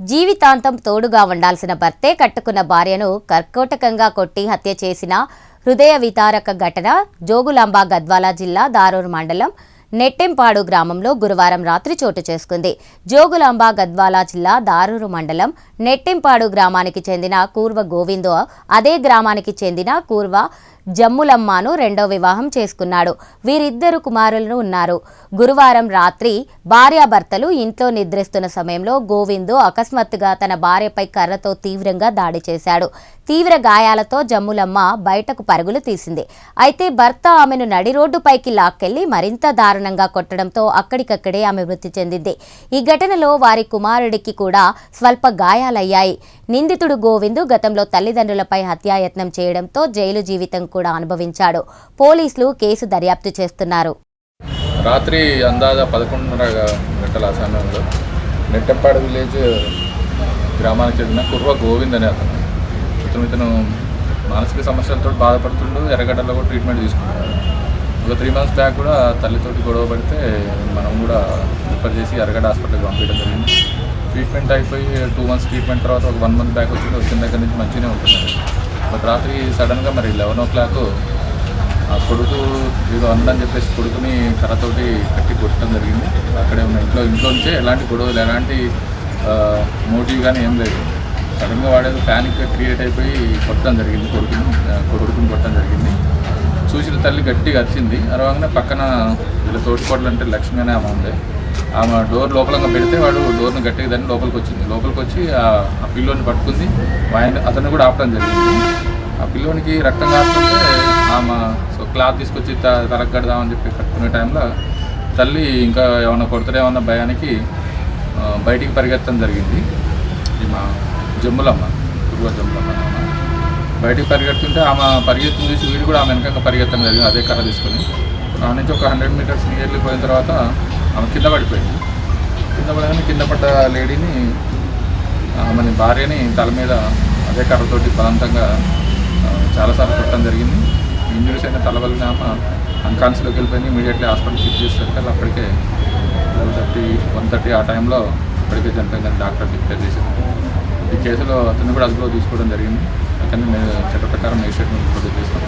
జీవితాంతం తోడుగా ఉండాల్సిన భర్తే కట్టుకున్న భార్యను కర్కోటకంగా కొట్టి హత్య చేసిన హృదయ వితారక ఘటన జోగులాంబ గద్వాల జిల్లా దారూర్ మండలం నెట్టెంపాడు గ్రామంలో గురువారం రాత్రి చోటు చేసుకుంది. జోగులాంబ గద్వాల జిల్లా దారూరు మండలం నెట్టెంపాడు గ్రామానికి చెందిన కూర్వ గోవిందో అదే గ్రామానికి చెందిన కూర్వ జమ్ములమ్మను రెండో వివాహం చేసుకున్నాడు. వీరిద్దరు కుమారులను ఉన్నారు. గురువారం రాత్రి భార్యాభర్తలు ఇంట్లో నిద్రిస్తున్న సమయంలో గోవిందు అకస్మాత్తుగా తన భార్యపై కర్రతో తీవ్రంగా దాడి చేశాడు. తీవ్ర గాయాలతో జమ్ములమ్మ బయటకు పరుగులు తీసింది. అయితే భర్త ఆమెను నడి రోడ్డుపైకి లాక్కెళ్ళి మరింత దారుణంగా కొట్టడంతో అక్కడికక్కడే ఆమె మృతి చెందింది. ఈ ఘటనలో వారి కుమారుడికి కూడా స్వల్ప గాయాలయ్యాయి. నిందితుడు గోవిందు గతంలో తల్లిదండ్రులపై హత్యాయత్నం చేయడంతో జైలు జీవితం కూడా అనుభవించాడు. పోలీసులు కేసు దర్యాప్తు చేస్తున్నారు. రాత్రి అందాజ పదకొండున్నర గంటల ఆ సమయంలో నెట్టెంపాడు విలేజ్ గ్రామానికి చెందిన కుర్వ గోవింద్ అనే అతను. ఇతను ఇతను మానసిక సమస్యలతో బాధపడుతుండు ఎర్రగడ్డలో కూడా ట్రీట్మెంట్ తీసుకుంటున్నాడు. ఒక త్రీ మంత్స్ బ్యాక్ కూడా తల్లితోటి గొడవ పడితే మనం కూడా రిఫర్ చేసి అరగడ హాస్పిటల్కి పంపించడం జరిగింది. ట్రీట్మెంట్ అయిపోయి టూ మంత్స్ ట్రీట్మెంట్ తర్వాత ఒక వన్ మంత్ బ్యాక్ వచ్చి వచ్చిన దగ్గర నుంచి మంచిగానే ఉంటుంది బట్ రాత్రి సడన్గా మరి లెవెన్ ఓ క్లాక్ ఆ కొడుకు ఏదో అందని చెప్పేసి కొడుకుని కర్రతోటి కట్టి కొట్టడం జరిగింది. అక్కడే ఉన్న ఇంట్లో ఇంట్లో నుంచే ఎలాంటి గొడవలు ఎలాంటి మోటివ్ కానీ ఏం లేదు. సడన్గా వాడేదో ప్యానిక్ క్రియేట్ అయిపోయి కొట్టడం జరిగింది కొడుకుని కొడుకు చూసిన తల్లి గట్టిగా వచ్చింది అరవంగానే పక్కన వీళ్ళ తోటికోడలు అంటే లక్ష్మి అనే ఆమె ఉండే ఆమె డోర్ లోపలంగా పెడితే వాడు డోర్ని గట్టిగా దాన్ని లోపలికి వచ్చింది. లోపలికి వచ్చి ఆ పిల్లోని పట్టుకుంది. ఆయన అతన్ని కూడా ఆపడం జరిగింది. ఆ పిల్లోనికి రక్తం కాస్తుంటే ఆమె సో క్లాత్ తీసుకొచ్చి త- తలకు కడదామని చెప్పి కట్టుకునే టైంలో తల్లి ఇంకా ఏమైనా కొడతాడేమన్న భయానికి బయటికి పరిగెత్తడం జరిగింది. ఈ మా జమ్ములమ్మ పూర్వ జమ్ములమ్మ బయటికి పరిగెడుతుంటే ఆమె పరిగెత్తుని చూసి వీడు కూడా ఆమె వెనక పరిగెత్తడం జరిగింది అదే కర్ర తీసుకొని. నా నుంచి ఒక హండ్రెడ్ మీటర్స్ నియర్లీ పోయిన తర్వాత ఆమె కింద పడిపోయింది. కింద పడగానే కింద పడ్డ లేడీని ఆమెని భార్యని తల మీద అదే కర్రతోటి బలవంతంగా చాలాసార్లు కొట్టడం జరిగింది. ఇంజురీస్ అయిన తల వల్ల ఆమె అన్కాన్షియస్లోకి వెళ్ళిపోయింది. ఇమీడియట్లీ హాస్పిటల్ షిఫ్ట్ చేసేసరికి అప్పటికే టూ థర్టీ వన్ థర్టీ ఆ టైంలో అప్పటికే చనిపోయిందని డాక్టర్ డిక్లేర్ చేశారు. ఈ కేసులో అతను కూడా అదుపులో తీసుకోవడం జరిగింది. అతన్ని చట్ట ప్రకారం మేజిస్ట్రేట్ ప్రొడ్యూస్ చేస్తాం.